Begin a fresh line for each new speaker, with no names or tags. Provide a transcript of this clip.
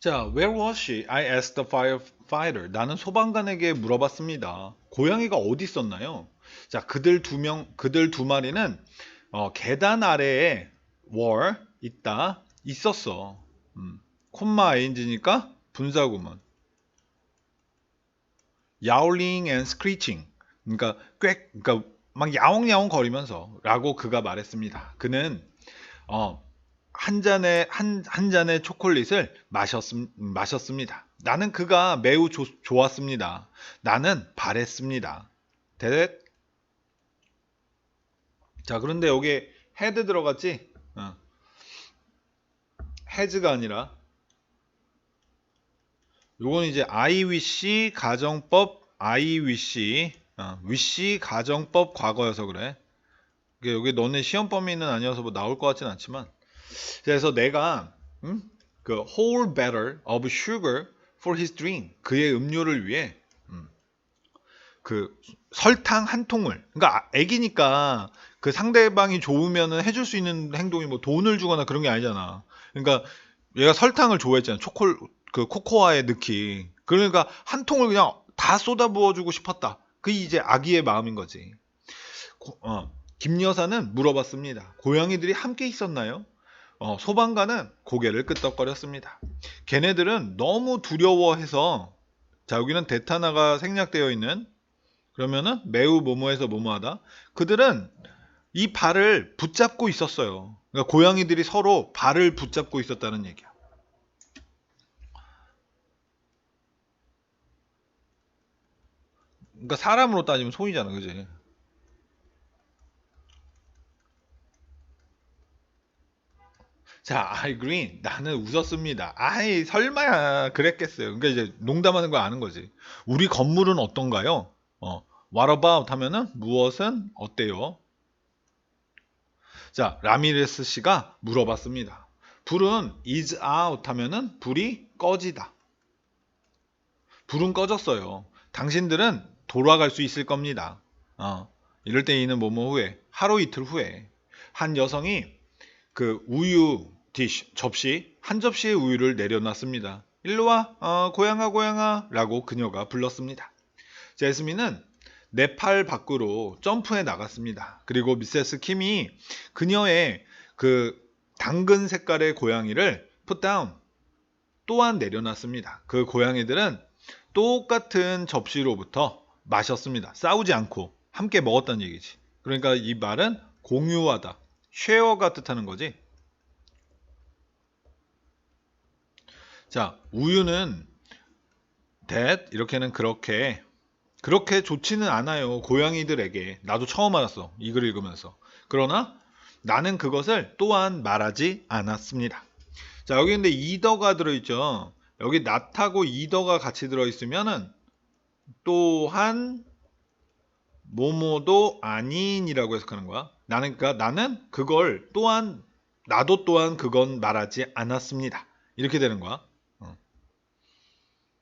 자, where was she? I asked the firefighter. 나는 소방관에게 물어봤습니다. 고양이가 어디 있었나요? 자, 그들 두 명, 그들 두 마리는 어, 계단 아래에 were 있다, 있었어. 음, 콤마 ing니까 분사구문. yowling and screeching. 그러니까 꽥, 그러니까 막 야옹야옹 거리면서라고 그가 말했습니다. 그는 어, 한 잔의 한, 한 잔의 초콜릿을 마셨, 마셨습니다. 나는 그가 매우 조- 좋았습니다. 나는 바랬습니다. 대댓. 자, 그런데 여기 헤드 들어갔지? 어. has가 아니라 요건 이제 wish 가정법 wish 어, wish 가정법 과거여서 그래. 여기 너네 시험 범위는 아니어서 뭐 나올 것 같진 않지만 그래서 내가 음? 그 whole barrel of sugar for his drink 그의 음료를 위해 음, 그 설탕 한 통을 그러니까 아- 애기니까 그 상대방이 좋으면은 해줄 수 있는 행동이 뭐 돈을 주거나 그런 게 아니잖아. 그러니까 얘가 설탕을 좋아했잖아. 초콜 그 코코아에 넣기. 그러니까 한 통을 그냥 다 쏟아부어주고 싶었다. 그게 이제 아기의 마음인 거지. 고- 어, 김 여사는 물어봤습니다. 고양이들이 함께 있었나요? 어, 소방관은 고개를 끄덕거렸습니다. 걔네들은 너무 두려워해서 자 여기는 데타나가 생략되어 있는 그러면은 매우 뭐뭐해서 뭐뭐하다. 그들은 이 발을 붙잡고 있었어요. 그러니까 고양이들이 서로 발을 붙잡고 있었다는 얘기야. 그러니까 사람으로 따지면 손이잖아, 그지? 자, I agree. 나는 웃었습니다. 아이, 설마야, 그랬겠어요. 그러니까 이제 농담하는 거 아는 거지. 우리 건물은 어떤가요? 어, what about 하면은 무엇은 어때요? 자, 라미레스 씨가 물어봤습니다. 불은 is out 하면은 불이 꺼지다. 불은 꺼졌어요. 당신들은 돌아갈 수 있을 겁니다. 어, 이럴 때 이는 뭐뭐 후에, 하루 이틀 후에 한 여성이 그 우유 디시 접시 한 접시의 우유를 내려놨습니다. 일로 와, 어, 고양아 고양아 라고 그녀가 불렀습니다. 제스민은 내 팔 밖으로 점프해 나갔습니다. 그리고 미세스 킴이 그녀의 그 당근 색깔의 고양이를 put 또한 내려놨습니다. 그 고양이들은 똑같은 접시로부터 마셨습니다. 싸우지 않고 함께 먹었다는 얘기지. 그러니까 이 말은 공유하다, 쉐어가 뜻하는 거지. 자, 우유는 that 이렇게는 그렇게 그렇게 좋지는 않아요. 고양이들에게. 나도 처음 알았어. 이 글 읽으면서. 그러나 나는 그것을 또한 말하지 않았습니다. 자, 여기 근데 이더가 들어있죠. 여기 not하고 이더가 같이 들어있으면은 또한 뭐뭐도 아닌이라고 해석하는 거야. 나는 그러니까 나는 그걸 또한 나도 또한 그건 말하지 않았습니다. 이렇게 되는 거야.